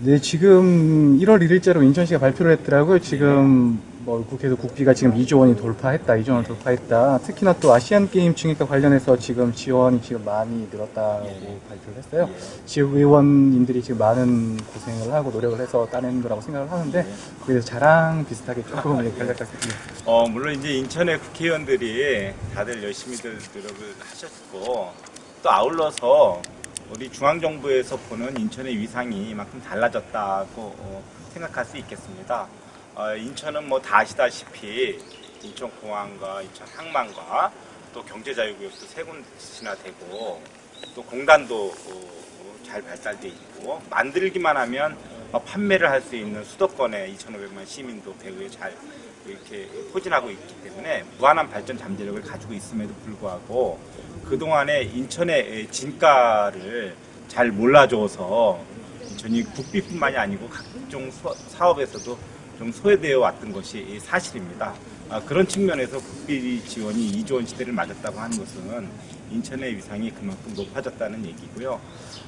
네, 지금 1월 1일자로 인천시가 발표를 했더라고요. 지금 뭐 국회에서 국비가 지금 2조 원이 돌파했다, 2조 원을 돌파했다. 특히나 또 아시안 게임 증액과 관련해서 지금 지원이 지금 많이 늘었다고 발표를 했어요. 지역 의원님들이 지금 많은 고생을 하고 노력을 해서 따낸 거라고 생각을 하는데 그에 대해서 자랑 비슷하게 조금 예, 간략하게 어, 물론 이제 인천의 국회의원들이 다들 열심히들 노력을 하셨고, 또 아울러서 우리 중앙정부에서 보는 인천의 위상이 이만큼 달라졌다고 어, 생각할 수 있겠습니다. 어, 인천은 뭐 다 아시다시피 인천공항과 인천항만과 또 경제자유구역도 세 군데나 되고, 또 공단도 어, 잘 발달돼 있고, 만들기만 하면 어, 판매를 할 수 있는 수도권의 2,500만 시민도 배후에 잘 이렇게 포진하고 있기 때문에 무한한 발전 잠재력을 가지고 있음에도 불구하고 그동안에 인천의 진가를 잘 몰라줘서 인천이 국비뿐만이 아니고 각종 수- 사업에서도 좀 소외되어 왔던 것이 사실입니다. 아, 그런 측면에서 국비 지원이 2조 원 시대를 맞았다고 하는 것은 인천의 위상이 그만큼 높아졌다는 얘기고요.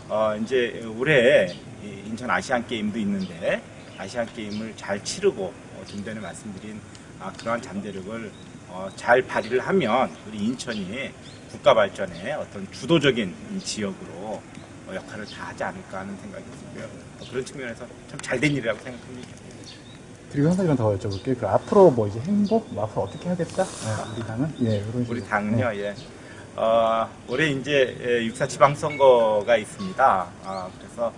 어, 이제 올해 이 인천 아시안 게임도 있는데 아시안 게임을 잘 치르고 어, 좀 전에 말씀드린 아, 그러한 잠재력을 어, 잘 발휘를 하면 우리 인천이 국가 발전의 어떤 주도적인 지역으로 어, 역할을 다 하지 않을까 하는 생각이 들고요. 어, 그런 측면에서 참 잘된 일이라고 생각합니다. 그리고 한 가지만 더 여쭤볼게요. 그 앞으로 뭐 이제 행복, 뭐 앞으로 어떻게 하겠다? 네, 우리 당은 예, 이런 식으로. 우리 당은요, 예. 어, 올해 이제 6.4 지방선거가 있습니다. 아, 그래서,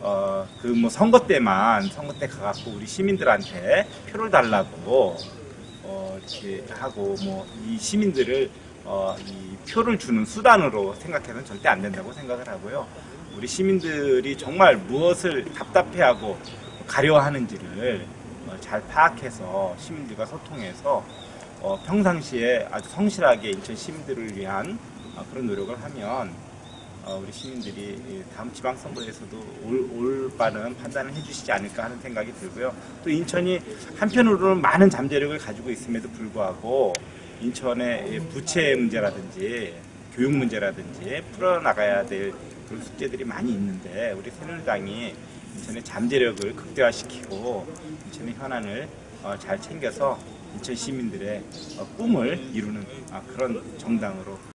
어, 그 뭐 선거 때만, 선거 때 가갖고 우리 시민들한테 표를 달라고, 어, 이렇게 하고, 뭐, 이 시민들을, 어, 이 표를 주는 수단으로 생각해서는 절대 안 된다고 생각을 하고요. 우리 시민들이 정말 무엇을 답답해하고 가려하는지를 어, 잘 파악해서 시민들과 소통해서 어, 평상시에 아주 성실하게 인천 시민들을 위한 어, 그런 노력을 하면 어, 우리 시민들이 이 다음 지방선거에서도 올, 올바른 판단을 해주시지 않을까 하는 생각이 들고요. 또 인천이 한편으로는 많은 잠재력을 가지고 있음에도 불구하고 인천의 이 부채 문제라든지 교육 문제라든지 풀어나가야 될 그런 숙제들이 많이 있는데 우리 새누리당이 인천의 잠재력을 극대화시키고 인천의 현안을 어, 잘 챙겨서 인천 시민들의 어, 꿈을 이루는 아, 그런 정당으로